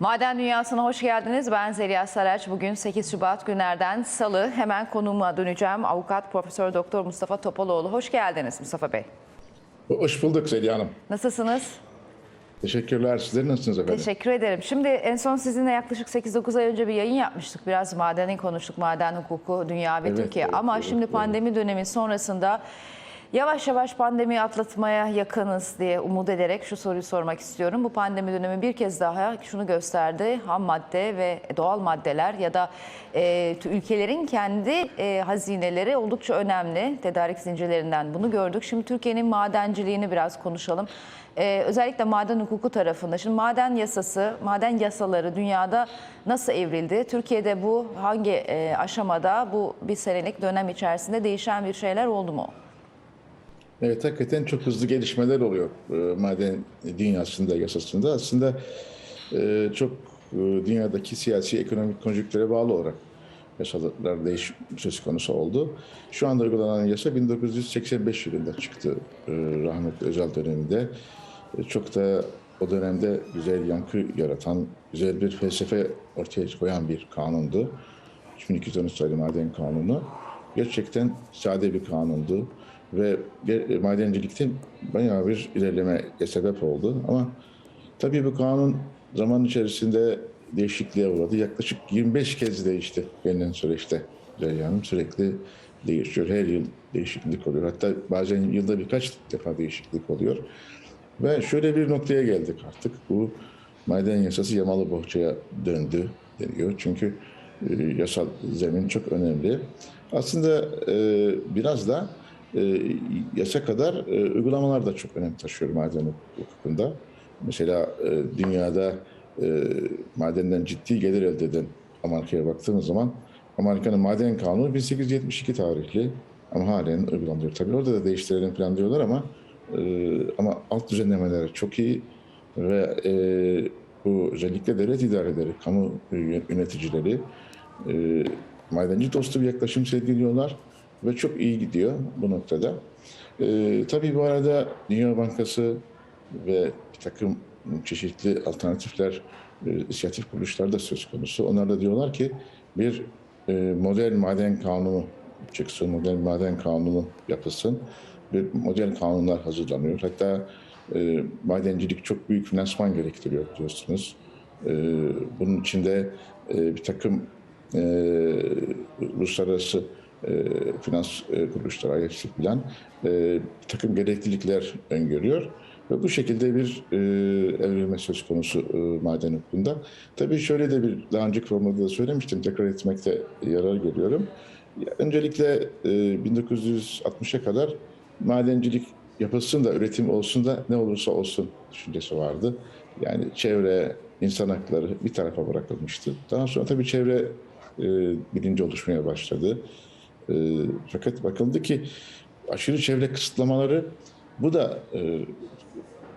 Maden Dünyası'na hoş geldiniz. Ben Zeliha Saraç. Bugün 8 Şubat günlerden Salı. Hemen konuğuma döneceğim. Avukat Profesör Doktor Mustafa Topaloğlu. Hoş geldiniz Mustafa Bey. Hoş bulduk Zeliha Hanım. Nasılsınız? Teşekkürler. Sizler nasılsınız efendim? Teşekkür ederim. Şimdi en son sizinle yaklaşık 8-9 ay önce bir yayın yapmıştık. Biraz madeni konuştuk. Maden hukuku, dünya ve Evet, Türkiye. evet, Ama evet, şimdi evet. pandemi dönemi sonrasında yavaş yavaş pandemiyi atlatmaya yakınız diye umut ederek şu soruyu sormak istiyorum. Bu pandemi dönemi bir kez daha şunu gösterdi. Ham madde ve doğal maddeler ya da e, ülkelerin kendi e, hazineleri oldukça önemli. Tedarik zincirlerinden bunu gördük. Şimdi Türkiye'nin madenciliğini biraz konuşalım. Ee, özellikle maden hukuku tarafında. Şimdi maden yasası, maden yasaları dünyada nasıl evrildi? Türkiye'de bu hangi e, aşamada bu bir senelik dönem içerisinde değişen bir şeyler oldu mu? Evet hakikaten çok hızlı gelişmeler oluyor e, maden dünyasında, yasasında. Aslında e, çok e, dünyadaki siyasi, ekonomik konjüktüre bağlı olarak yasalar değiş söz konusu oldu. Şu anda uygulanan yasa 1985 yılında çıktı rahmetli Özel döneminde. Çok da o dönemde güzel yankı yaratan, güzel bir felsefe ortaya koyan bir kanundu. 3213 sayılı maden kanunu. Gerçekten sade bir kanundu ve ge- madencilikte bayağı bir ilerlemeye sebep oldu. Ama tabii bu kanun zaman içerisinde değişikliğe uğradı. Yaklaşık 25 kez değişti gelinen süreçte. Hanım sürekli değişiyor. Her yıl değişiklik oluyor. Hatta bazen yılda birkaç defa değişiklik oluyor. Ve şöyle bir noktaya geldik artık. Bu maden yasası yamalı bohçaya döndü deniyor. Çünkü e, yasal zemin çok önemli. Aslında e, biraz da e, yasa kadar e, uygulamalar da çok önem taşıyor maden hukukunda. Mesela e, dünyada e, madenden ciddi gelir elde eden Amerika'ya baktığımız zaman Amerika'nın maden kanunu 1872 tarihli ama halen uygulanıyor. Tabii orada da değiştirelim falan diyorlar ama ama alt düzenlemeler çok iyi ve e, bu özellikle devlet idareleri, kamu yöneticileri e, madenci dostu bir yaklaşım sergiliyorlar ve çok iyi gidiyor bu noktada. E, tabii bu arada Dünya Bankası ve bir takım çeşitli alternatifler, e, inisiyatif kuruluşlar da söz konusu. Onlar da diyorlar ki bir e, model maden kanunu çıksın, model maden kanunu yapılsın. Bir model kanunlar hazırlanıyor. Hatta e, madencilik çok büyük finansman gerektiriyor diyorsunuz. E, bunun içinde e, bir takım e, uluslararası e, finans e, kuruluşları, IFC falan e, takım gereklilikler öngörüyor. Ve bu şekilde bir e, evrilme söz konusu e, maden hukukunda. Tabii şöyle de bir daha önceki programda da söylemiştim, tekrar etmekte yarar görüyorum. Öncelikle e, 1960'a kadar madencilik yapılsın da üretim olsun da ne olursa olsun düşüncesi vardı. Yani çevre, insan hakları bir tarafa bırakılmıştı. Daha sonra tabii çevre e, bilinci oluşmaya başladı. E, fakat bakıldı ki aşırı çevre kısıtlamaları bu da e,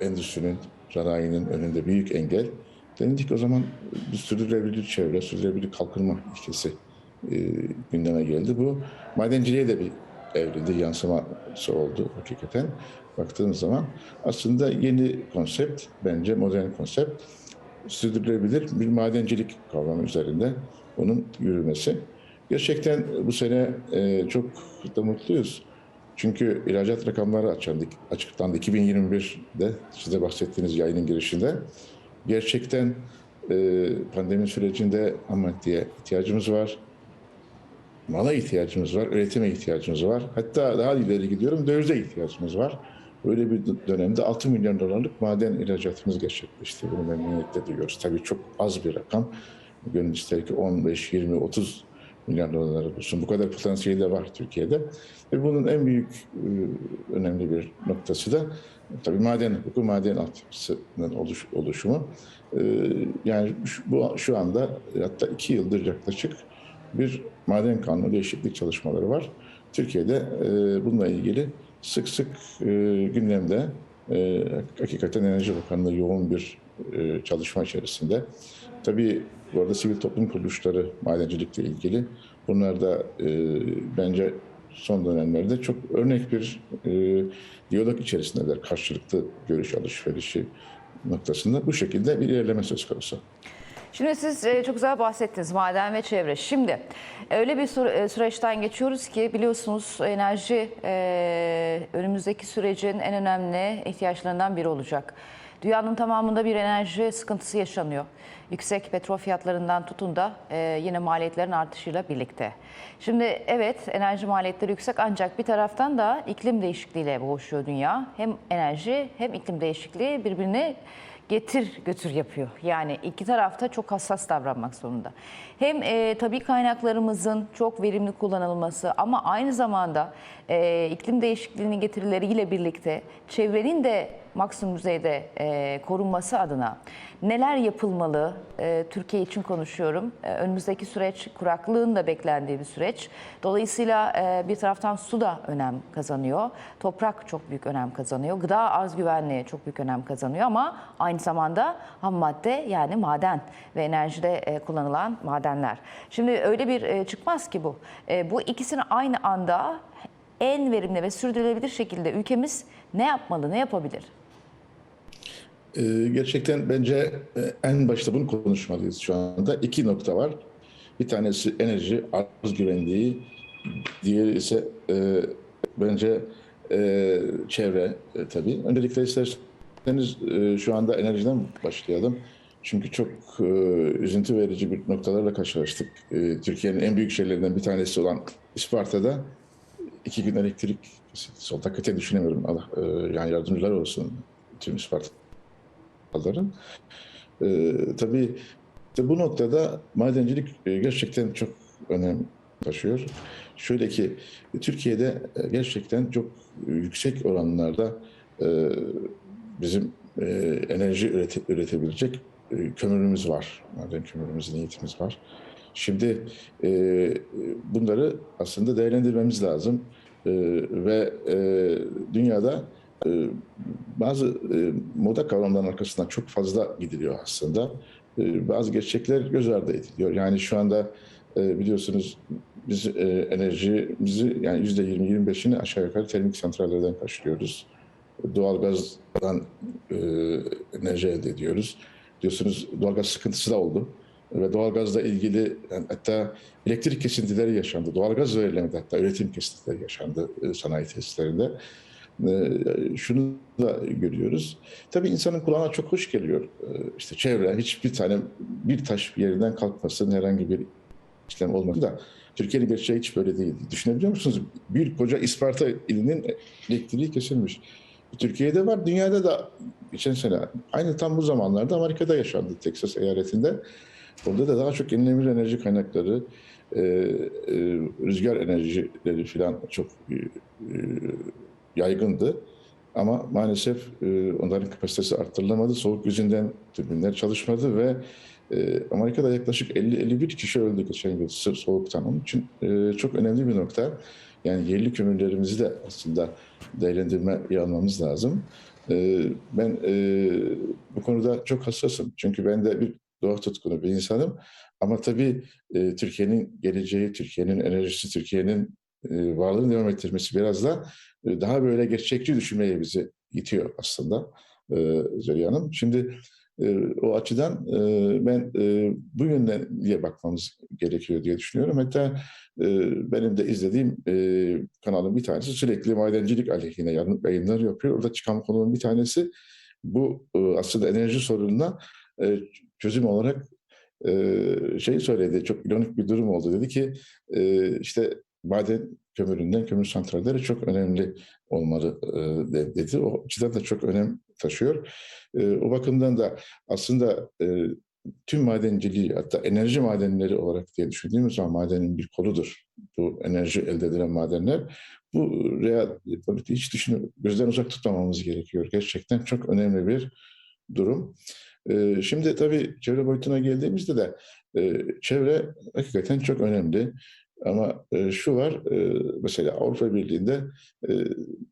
endüstrinin, sanayinin önünde büyük engel. Denedik o zaman bir sürdürülebilir çevre, sürdürülebilir kalkınma ilkesi e, gündeme geldi. Bu madenciliğe de bir evrildi, yansıması oldu hakikaten. Baktığımız zaman aslında yeni konsept, bence modern konsept sürdürülebilir bir madencilik kavramı üzerinde onun yürümesi. Gerçekten bu sene e, çok da mutluyuz. Çünkü ihracat rakamları açıklandı, açıklandı 2021'de size bahsettiğiniz yayının girişinde. Gerçekten e, pandemi sürecinde ham ihtiyacımız var. Mala ihtiyacımız var, üretime ihtiyacımız var. Hatta daha ileri gidiyorum, dövize ihtiyacımız var. Böyle bir dönemde 6 milyon dolarlık maden ihracatımız gerçekleşti. Bunu memnuniyetle duyuyoruz. Tabii çok az bir rakam. Gönül ister ki 15, 20, 30 milyon doları bulsun. Bu kadar potansiyeli de var Türkiye'de. Ve bunun en büyük e, önemli bir noktası da tabii maden hukuku, maden altyapısının oluş, oluşumu. E, yani bu, şu anda hatta iki yıldır yaklaşık bir maden kanunu değişiklik çalışmaları var. Türkiye'de e, bununla ilgili sık sık gündemde hakikaten Enerji Bakanlığı yoğun bir çalışma içerisinde. Tabii bu arada sivil toplum kuruluşları madencilikle ilgili bunlar da e, bence son dönemlerde çok örnek bir e, diyalog içerisindeler. Karşılıklı görüş alışverişi noktasında bu şekilde bir ilerleme söz konusu. Şimdi siz e, çok güzel bahsettiniz maden ve çevre. Şimdi öyle bir e, süreçten geçiyoruz ki biliyorsunuz enerji e, önümüzdeki sürecin en önemli ihtiyaçlarından biri olacak. Dünyanın tamamında bir enerji sıkıntısı yaşanıyor. Yüksek petrol fiyatlarından tutun da e, yine maliyetlerin artışıyla birlikte. Şimdi evet enerji maliyetleri yüksek ancak bir taraftan da iklim değişikliğiyle boğuşuyor dünya. Hem enerji hem iklim değişikliği birbirini getir götür yapıyor. Yani iki tarafta çok hassas davranmak zorunda. Hem e, tabii kaynaklarımızın çok verimli kullanılması ama aynı zamanda e, iklim değişikliğinin getirileriyle birlikte çevrenin de maksimum düzeyde e, korunması adına neler yapılmalı? E, Türkiye için konuşuyorum. E, önümüzdeki süreç kuraklığın da beklendiği bir süreç. Dolayısıyla e, bir taraftan su da önem kazanıyor. Toprak çok büyük önem kazanıyor. Gıda arz güvenliği çok büyük önem kazanıyor ama aynı zamanda ham madde yani maden ve enerjide e, kullanılan madenler. Şimdi öyle bir e, çıkmaz ki bu. E, bu ikisini aynı anda en verimli ve sürdürülebilir şekilde ülkemiz ne yapmalı, ne yapabilir? Ee, gerçekten bence e, en başta bunu konuşmalıyız şu anda. İki nokta var. Bir tanesi enerji arz güvenliği, diğeri ise e, bence e, çevre e, tabii. Öncelikle isterseniz e, şu anda enerjiden başlayalım. Çünkü çok e, üzüntü verici bir noktalarla karşılaştık. E, Türkiye'nin en büyük şehirlerinden bir tanesi olan Isparta'da iki gün elektrik oldu. Hakikaten düşünemiyorum. Allah e, yani yardımcılar olsun tüm Isparta alanların. Ee, tabii işte bu noktada madencilik e, gerçekten çok önem taşıyor. Şöyle ki Türkiye'de e, gerçekten çok yüksek oranlarda e, bizim e, enerji ürete- üretebilecek e, kömürümüz var. Maden kömürümüz, niyetimiz var. Şimdi e, bunları aslında değerlendirmemiz lazım. E, ve e, dünyada e, bazı e, moda kavramlarının arkasından çok fazla gidiliyor aslında. E, bazı gerçekler göz ardı ediliyor. Yani şu anda e, biliyorsunuz biz e, enerjimizi yani yüzde 20-25'ini aşağı yukarı termik santrallerden karşılıyoruz. Doğalgazdan enerji elde ediyoruz. Diyorsunuz doğalgaz sıkıntısı da oldu. Ve doğalgazla ilgili yani hatta elektrik kesintileri yaşandı. Doğalgaz verilemedi hatta üretim kesintileri yaşandı sanayi tesislerinde. Ee, şunu da görüyoruz. Tabii insanın kulağına çok hoş geliyor. Ee, İşte çevre, hiçbir tane bir taş yerinden kalkmasın, herhangi bir işlem olmadı da Türkiye'nin gerçeği hiç böyle değil. Düşünebiliyor musunuz? Bir koca Isparta ilinin elektriği kesilmiş. Türkiye'de var, dünyada da geçen sene aynı tam bu zamanlarda Amerika'da yaşandı Texas eyaletinde. Orada da daha çok yenilenebilir enerji kaynakları, e, e, rüzgar enerjileri falan çok e, e, yaygındı. Ama maalesef e, onların kapasitesi arttırılamadı. Soğuk yüzünden türbinler çalışmadı ve e, Amerika'da yaklaşık 50-51 kişi öldü geçen yıl sırf soğuktan. Onun için e, çok önemli bir nokta. Yani yerli kömürlerimizi de aslında değerlendirmeye almamız lazım. E, ben e, bu konuda çok hassasım. Çünkü ben de bir doğa tutkunu bir insanım. Ama tabii e, Türkiye'nin geleceği, Türkiye'nin enerjisi, Türkiye'nin e, varlığını devam ettirmesi biraz da e, daha böyle gerçekçi düşünmeye bizi itiyor aslında e, Zeliha Hanım. Şimdi e, o açıdan e, ben e, bu yönden diye bakmamız gerekiyor diye düşünüyorum. Hatta benim de izlediğim kanalın bir tanesi sürekli madencilik aleyhine yayın- yayınlar yapıyor. Orada çıkan konunun bir tanesi bu aslında enerji sorununa çözüm olarak şey söyledi. Çok ironik bir durum oldu. Dedi ki işte maden kömüründen kömür santralleri çok önemli olmalı e, de- dedi. O açıdan da çok önem taşıyor. E, o bakımdan da aslında e, tüm madenciliği hatta enerji madenleri olarak diye düşündüğümüz zaman madenin bir koludur. Bu enerji elde edilen madenler. Bu real politiği hiç düşün, gözden uzak tutmamamız gerekiyor. Gerçekten çok önemli bir durum. E, şimdi tabii çevre boyutuna geldiğimizde de e, çevre hakikaten çok önemli. Ama e, şu var, e, mesela Avrupa Birliği'nde e,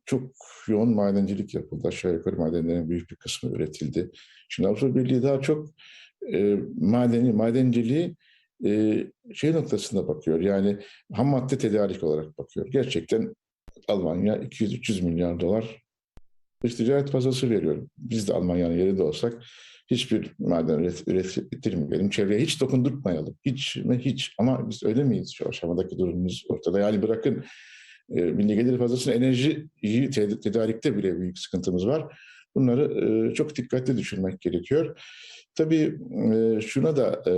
çok yoğun madencilik yapıldı. Aşağı yukarı madenlerin büyük bir kısmı üretildi. Şimdi Avrupa Birliği daha çok e, madeni, madenciliği e, şey noktasında bakıyor. Yani ham madde tedarik olarak bakıyor. Gerçekten Almanya 200-300 milyar dolar dış ticaret fazlası veriyor. Biz de Almanya'nın yerinde olsak hiçbir maden üret, üretilmeyelim, çevreye hiç dokundurtmayalım. Hiç mi hiç. Ama biz öyle miyiz şu aşamadaki durumumuz ortada. Yani bırakın e, milli gelir fazlasını enerjiyi te- tedarikte bile büyük sıkıntımız var. Bunları e, çok dikkatli düşünmek gerekiyor. Tabii e, şuna da e,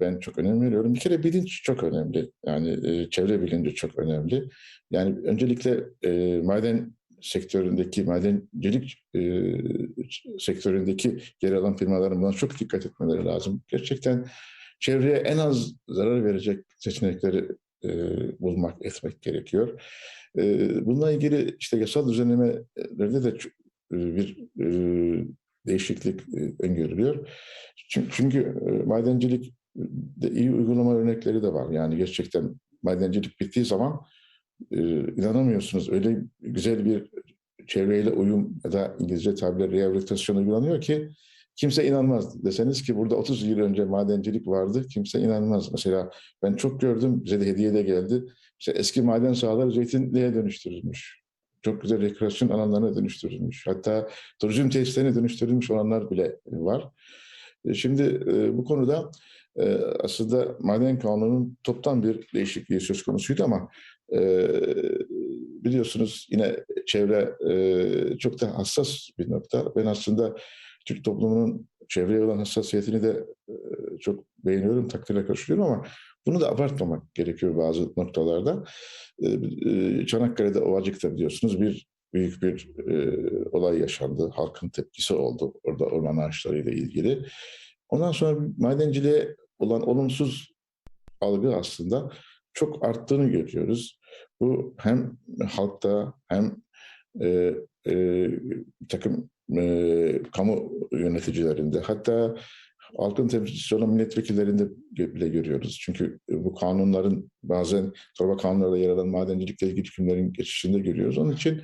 ben çok önem veriyorum. Bir kere bilinç çok önemli. Yani e, çevre bilinci çok önemli. Yani öncelikle e, maden sektöründeki, madencilik e, sektöründeki yer alan firmaların buna çok dikkat etmeleri lazım. Gerçekten çevreye en az zarar verecek seçenekleri e, bulmak, etmek gerekiyor. E, bununla ilgili işte yasal düzenlemelerde de e, bir e, değişiklik e, öngörülüyor. Çünkü, çünkü e, madencilik de iyi uygulama örnekleri de var. Yani gerçekten madencilik bittiği zaman e, inanamıyorsunuz. Öyle güzel bir çevreyle uyum ya da İngilizce tabirle rehabilitasyon uygulanıyor ki kimse inanmaz. Deseniz ki burada 30 yıl önce madencilik vardı kimse inanmaz. Mesela ben çok gördüm bize de hediye de geldi. İşte eski maden sahaları zeytinliğe dönüştürülmüş. Çok güzel rekreasyon alanlarına dönüştürülmüş. Hatta turizm tesislerine dönüştürülmüş olanlar bile var. E, Şimdi e, bu konuda e, aslında maden kanununun toptan bir değişikliği söz konusuydu ama e, biliyorsunuz yine çevre e, çok da hassas bir nokta. Ben aslında Türk toplumunun çevreye olan hassasiyetini de e, çok beğeniyorum, takdirle karşılıyorum ama bunu da abartmamak gerekiyor bazı noktalarda. E, e, Çanakkale'de Ovacık'ta biliyorsunuz bir büyük bir e, olay yaşandı. Halkın tepkisi oldu orada orman ağaçlarıyla ilgili. Ondan sonra madenciliğe olan olumsuz algı aslında çok arttığını görüyoruz. Bu hem halkta hem e, e, takım e, kamu yöneticilerinde hatta halkın temsilcisi milletvekillerinde bile görüyoruz. Çünkü bu kanunların bazen torba kanunlarda yer alan madencilikle ilgili hükümlerin geçişinde görüyoruz. Onun için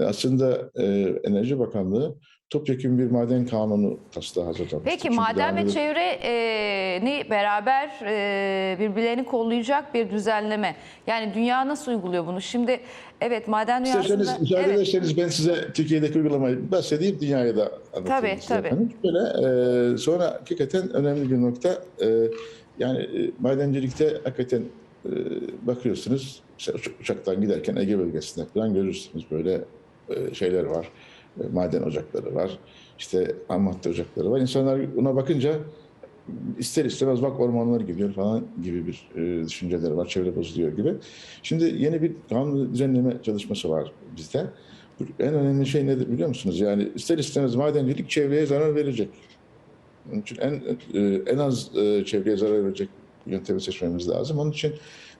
aslında e, Enerji Bakanlığı topyekun bir maden kanunu taslağı hazırlamıştı. Peki Çünkü maden ve de- çevreni beraber e, birbirlerini kollayacak bir düzenleme. Yani dünya nasıl uyguluyor bunu? Şimdi evet maden dünyasında... İsterseniz müsaade Evet. ederseniz ben size Türkiye'deki uygulamayı bahsedeyim, dünyaya da anlatayım Tabii, size tabii. efendim. Şöyle, e, sonra hakikaten önemli bir nokta, e, yani e, madencilikte hakikaten e, bakıyorsunuz, uçaktan giderken Ege bölgesinde falan görürsünüz böyle e, şeyler var, e, maden ocakları var, işte ham ocakları var. İnsanlar buna bakınca ister istemez bak ormanlar gidiyor falan gibi bir e, düşünceleri var. Çevre bozuluyor gibi. Şimdi yeni bir kanun düzenleme çalışması var bizde. En önemli şey nedir biliyor musunuz? Yani ister istemez madencilik çevreye zarar verecek. Onun için en e, en az e, çevreye zarar verecek yöntemi seçmemiz lazım. Onun için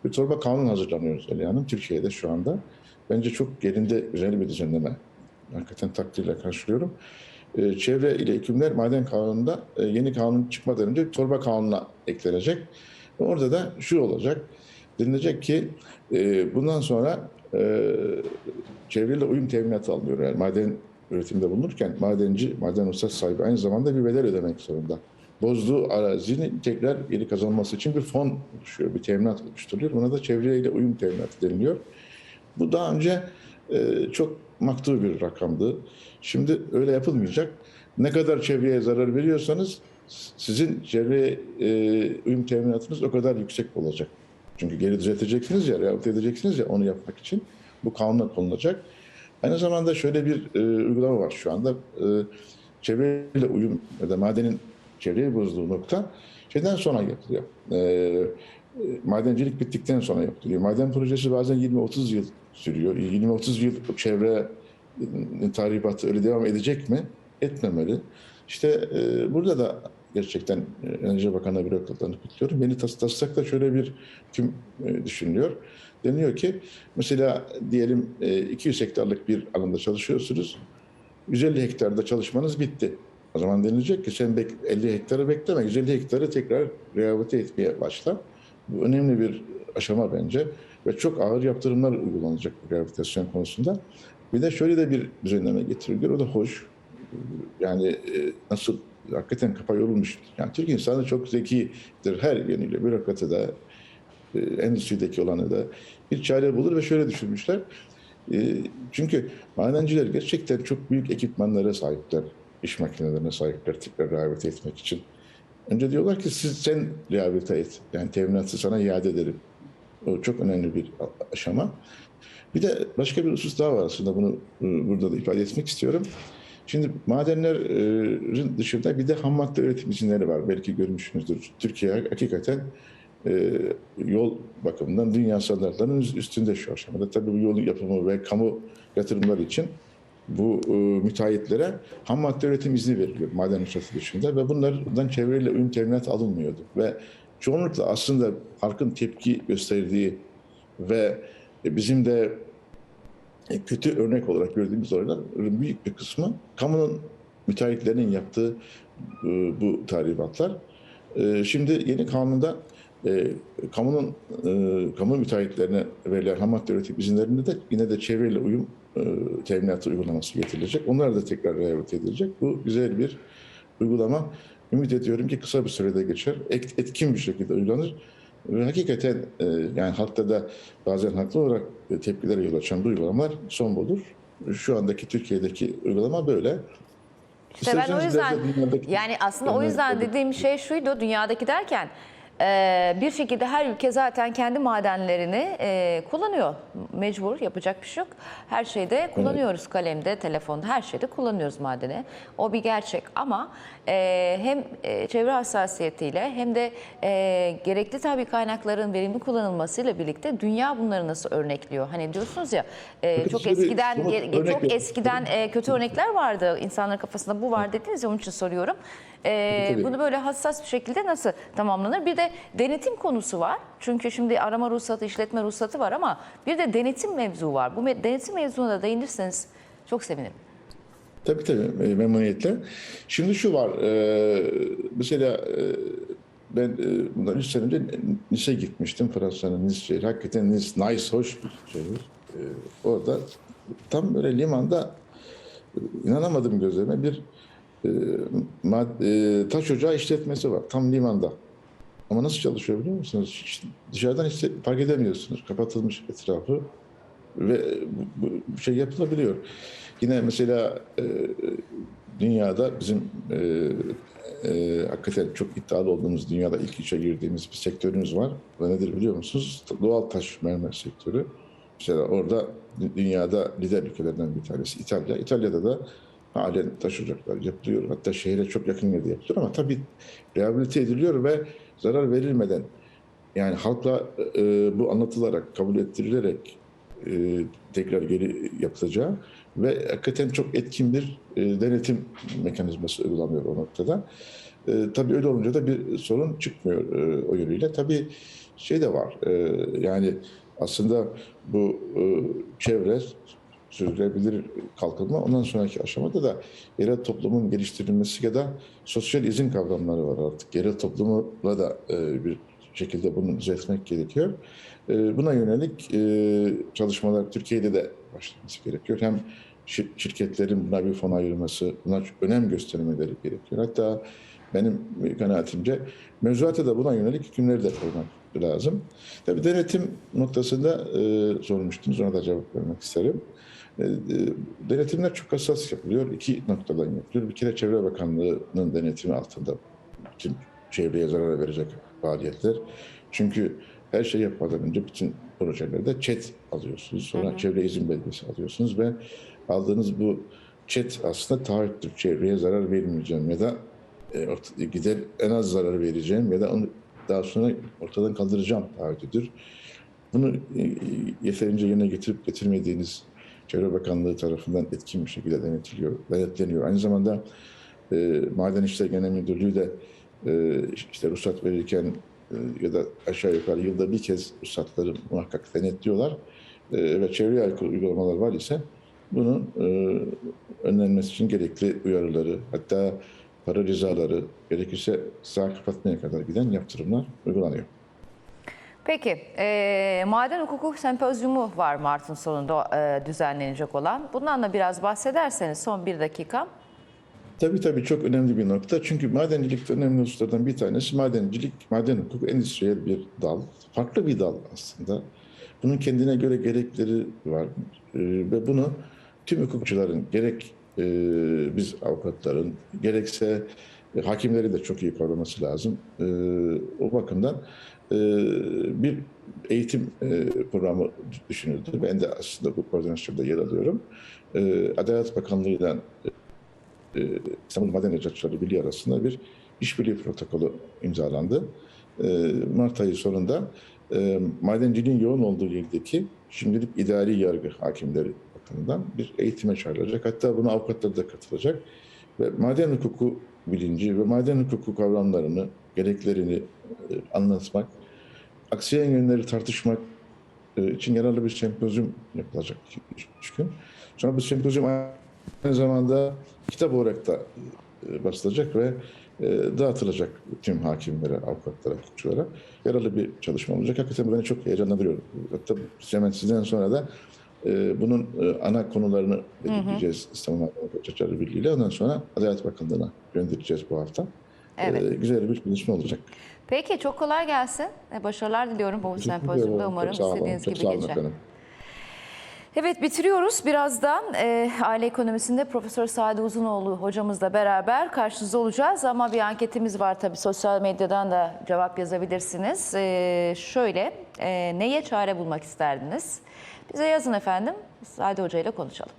bir torba kanun hazırlanıyoruz Aliye Hanım Türkiye'de şu anda. Bence çok yerinde güzel bir düzenleme. Hakikaten takdirle karşılıyorum. E, Çevre ile hükümler maden kanununda e, yeni kanun çıkmadan önce torba kanuna eklenecek. Orada da şu olacak. Denilecek ki e, bundan sonra e, çevreyle uyum teminatı alınıyor. Yani maden üretimde bulunurken madenci, maden ruhsat sahibi aynı zamanda bir bedel ödemek zorunda. Bozduğu arazinin tekrar geri kazanması için bir fon oluşuyor, bir teminat oluşturuluyor. Buna da çevreyle uyum teminatı deniliyor. Bu daha önce e, çok maktul bir rakamdı. Şimdi öyle yapılmayacak. Ne kadar çevreye zarar veriyorsanız sizin çevreye e, uyum teminatınız o kadar yüksek olacak. Çünkü geri düzelteceksiniz ya, rehabilite edeceksiniz ya onu yapmak için bu kanuna konulacak. Aynı zamanda şöyle bir e, uygulama var şu anda. E, çevreyle uyum ya da madenin çevreye bozduğu nokta şeyden sonra yapılıyor. E, e, madencilik bittikten sonra yapılıyor. Maden projesi bazen 20-30 yıl sürüyor. 20-30 yıl çevre e, tahribatı öyle devam edecek mi? Etmemeli. İşte e, burada da gerçekten e, Enerji Bakanı bürokratlarını kutluyorum. Yeni tas taslakta şöyle bir hüküm e, düşünülüyor. Deniyor ki mesela diyelim e, 200 hektarlık bir alanda çalışıyorsunuz. 150 hektarda çalışmanız bitti. O zaman denilecek ki sen bek- 50 hektarı bekleme. 150 hektarı tekrar rehabilite etmeye başla. Bu önemli bir aşama bence. Ve çok ağır yaptırımlar uygulanacak bu rehabilitasyon konusunda. Bir de şöyle de bir düzenleme getiriliyor. O da hoş. Yani e, nasıl hakikaten kafa yorulmuş. Yani Türk insanı çok zekidir her yönüyle. Bürokratı da, e, endüstrideki olanı da bir çare bulur ve şöyle düşünmüşler. E, çünkü madenciler gerçekten çok büyük ekipmanlara sahipler. iş makinelerine sahipler tekrar rehabilite etmek için. Önce diyorlar ki siz sen rehabilite et. Yani teminatı sana iade ederim. O çok önemli bir aşama. Bir de başka bir husus daha var aslında bunu e, burada da ifade etmek istiyorum. Şimdi madenlerin dışında bir de ham madde üretim izinleri var. Belki görmüşsünüzdür. Türkiye hakikaten e, yol bakımından dünya standartlarının üstünde şu aşamada. Tabii bu yol yapımı ve kamu yatırımları için bu e, müteahhitlere ham madde üretim izni veriliyor maden ruhsatı dışında ve bunlardan çevreyle uyum teminat alınmıyordu. Ve çoğunlukla aslında halkın tepki gösterdiği ve bizim de kötü örnek olarak gördüğümüz olayların büyük bir kısmı kamunun müteahhitlerinin yaptığı e, bu tahribatlar. E, Şimdi yeni kanunda e, kamunun e, kamu müteahhitlerine verilen ham madde üretim izinlerinde de yine de çevreyle uyum e, teminatı uygulaması getirilecek. Onlar da tekrar rehabilite edilecek. Bu güzel bir uygulama. Ümit ediyorum ki kısa bir sürede geçer. Et- Etkin bir şekilde uygulanır. Ve hakikaten e, yani halkta da bazen haklı olarak e, tepkilere yol açan bu uygulamalar son bulur. Şu andaki Türkiye'deki uygulama böyle. İşte ben o yüzden yani aslında o yüzden dediğim şey şuydu dünyadaki derken e, bir şekilde her ülke zaten kendi madenlerini e, kullanıyor. Mecbur yapacak bir şey yok. Her şeyde kullanıyoruz kalemde, telefonda her şeyde kullanıyoruz madeni. O bir gerçek ama e, hem e, çevre hassasiyetiyle hem de e, gerekli tabii kaynakların verimli kullanılmasıyla birlikte dünya bunları nasıl örnekliyor? Hani diyorsunuz ya e, çok eskiden çok eskiden e, kötü örnekler vardı. İnsanların kafasında bu var dediniz ya onun için soruyorum. E, Tabii, tabii. bunu böyle hassas bir şekilde nasıl tamamlanır? Bir de denetim konusu var. Çünkü şimdi arama ruhsatı, işletme ruhsatı var ama bir de denetim mevzu var. Bu me- denetim mevzuna da değinirseniz çok sevinirim. Tabii tabii e, memnuniyetle. Şimdi şu var, e, mesela e, ben e, bundan 3 sene önce Nice gitmiştim. Fransa'nın Nice şehri. Hakikaten Nice, nice, hoş bir şehir. E, orada tam böyle limanda e, inanamadım gözlerime bir e, e, taş ocağı işletmesi var. Tam limanda. Ama nasıl çalışıyor biliyor musunuz? Hiç dışarıdan hiç fark edemiyorsunuz. Kapatılmış etrafı ve bu, şey yapılabiliyor. Yine mesela e, dünyada bizim hakikaten çok iddialı olduğumuz dünyada ilk üçe girdiğimiz bir sektörümüz var. Bu nedir biliyor musunuz? Doğal taş mermer sektörü. Mesela orada dü- dünyada lider ülkelerden bir tanesi İtalya. İtalya'da da halen taş ocaklar yapılıyor. Hatta şehre çok yakın yerde yapılıyor ama tabii rehabilite ediliyor ve zarar verilmeden yani halkla e, bu anlatılarak, kabul ettirilerek e, tekrar geri yapılacağı ve hakikaten çok etkin bir e, denetim mekanizması uygulanıyor o noktada. E, tabii öyle olunca da bir sorun çıkmıyor e, o yönüyle. Tabii şey de var, e, yani aslında bu e, çevre sürdürülebilir kalkınma ondan sonraki aşamada da yerel toplumun geliştirilmesi ya da sosyal izin kavramları var artık. Yerel toplumla da e, bir şekilde bunu düzeltmek gerekiyor. E, buna yönelik e, çalışmalar Türkiye'de de başlaması gerekiyor. Hem şir- şirketlerin buna bir fon ayırması, buna önem göstermeleri gerekiyor. Hatta benim kanaatimce mevzuata da buna yönelik hükümleri de koymak lazım. Tabii denetim noktasında e, sormuştunuz, ona da cevap vermek isterim. E, e, denetimler çok hassas yapılıyor. İki noktadan yapılıyor. Bir kere Çevre Bakanlığı'nın denetimi altında bütün çevreye zarar verecek faaliyetler. Çünkü her şey yapmadan önce bütün projelerde çet alıyorsunuz. Sonra çevre izin belgesi alıyorsunuz ve aldığınız bu çet aslında taahhüttür. Çevreye zarar vermeyeceğim ya da e, ort- gider en az zarar vereceğim ya da onu daha sonra ortadan kaldıracağım taahhütüdür. Bunu e, yeterince yerine getirip getirmediğiniz Çevre Bakanlığı tarafından etkin bir şekilde denetiliyor, denetleniyor. Aynı zamanda e, Maden İşleri Genel Müdürlüğü de e, işte ruhsat verirken e, ya da aşağı yukarı yılda bir kez ruhsatları muhakkak denetliyorlar. E, ve çevreye aykırı uygulamalar var ise bunun e, önlenmesi için gerekli uyarıları, hatta para cezaları, gerekirse sağ kapatmaya kadar giden yaptırımlar uygulanıyor. Peki, e, maden hukuku sempozyumu var Mart'ın sonunda e, düzenlenecek olan. Bundan da biraz bahsederseniz son bir dakika. Tabii tabii çok önemli bir nokta. Çünkü madencilikte önemli hususlardan bir tanesi madencilik, maden hukuku endüstriyel bir dal. Farklı bir dal aslında. Bunun kendine göre gerekleri var. E, ve bunu tüm hukukçuların gerek e, biz avukatların gerekse e, hakimleri de çok iyi kavraması lazım. E, o bakımdan e, bir eğitim e, programı düşünüldü. Ben de aslında bu koordinasyonda yer alıyorum. E, Adalet Bakanlığı'yla e, İstanbul Maden Eczacıları Birliği arasında bir işbirliği protokolü imzalandı. E, Mart ayı sonunda e, madenciliğin yoğun olduğu yerdeki şimdilik idari yargı hakimleri bakımından bir eğitime çağrılacak. Hatta buna avukatlar da katılacak. Ve maden hukuku bilinci ve maden hukuku kavramlarını, gereklerini e, anlatmak, aksiyen yönleri tartışmak e, için yararlı bir sempozyum yapılacak üç gün. Sonra bu sempozyum aynı zamanda kitap olarak da e, basılacak ve dağıtılacak tüm hakimlere, avukatlara, hukukçulara. Yararlı bir çalışma olacak. Hakikaten beni çok heyecanlandırıyor. Hatta hemen sizden sonra da bunun ana konularını belirleyeceğiz İstanbul Eczacıları Birliği ile. Ondan sonra Adalet Bakanlığı'na göndereceğiz bu hafta. Evet. E, güzel bir çalışma olacak. Peki çok kolay gelsin. E, Başarılar diliyorum bu sempozyumda. Umarım Çok istediğiniz Çok gibi geçer. efendim. Evet bitiriyoruz. Birazdan e, aile ekonomisinde Profesör Sadi Uzunoğlu hocamızla beraber karşınızda olacağız. Ama bir anketimiz var tabii sosyal medyadan da cevap yazabilirsiniz. E, şöyle e, neye çare bulmak isterdiniz? Bize yazın efendim. Sadi Hoca ile konuşalım.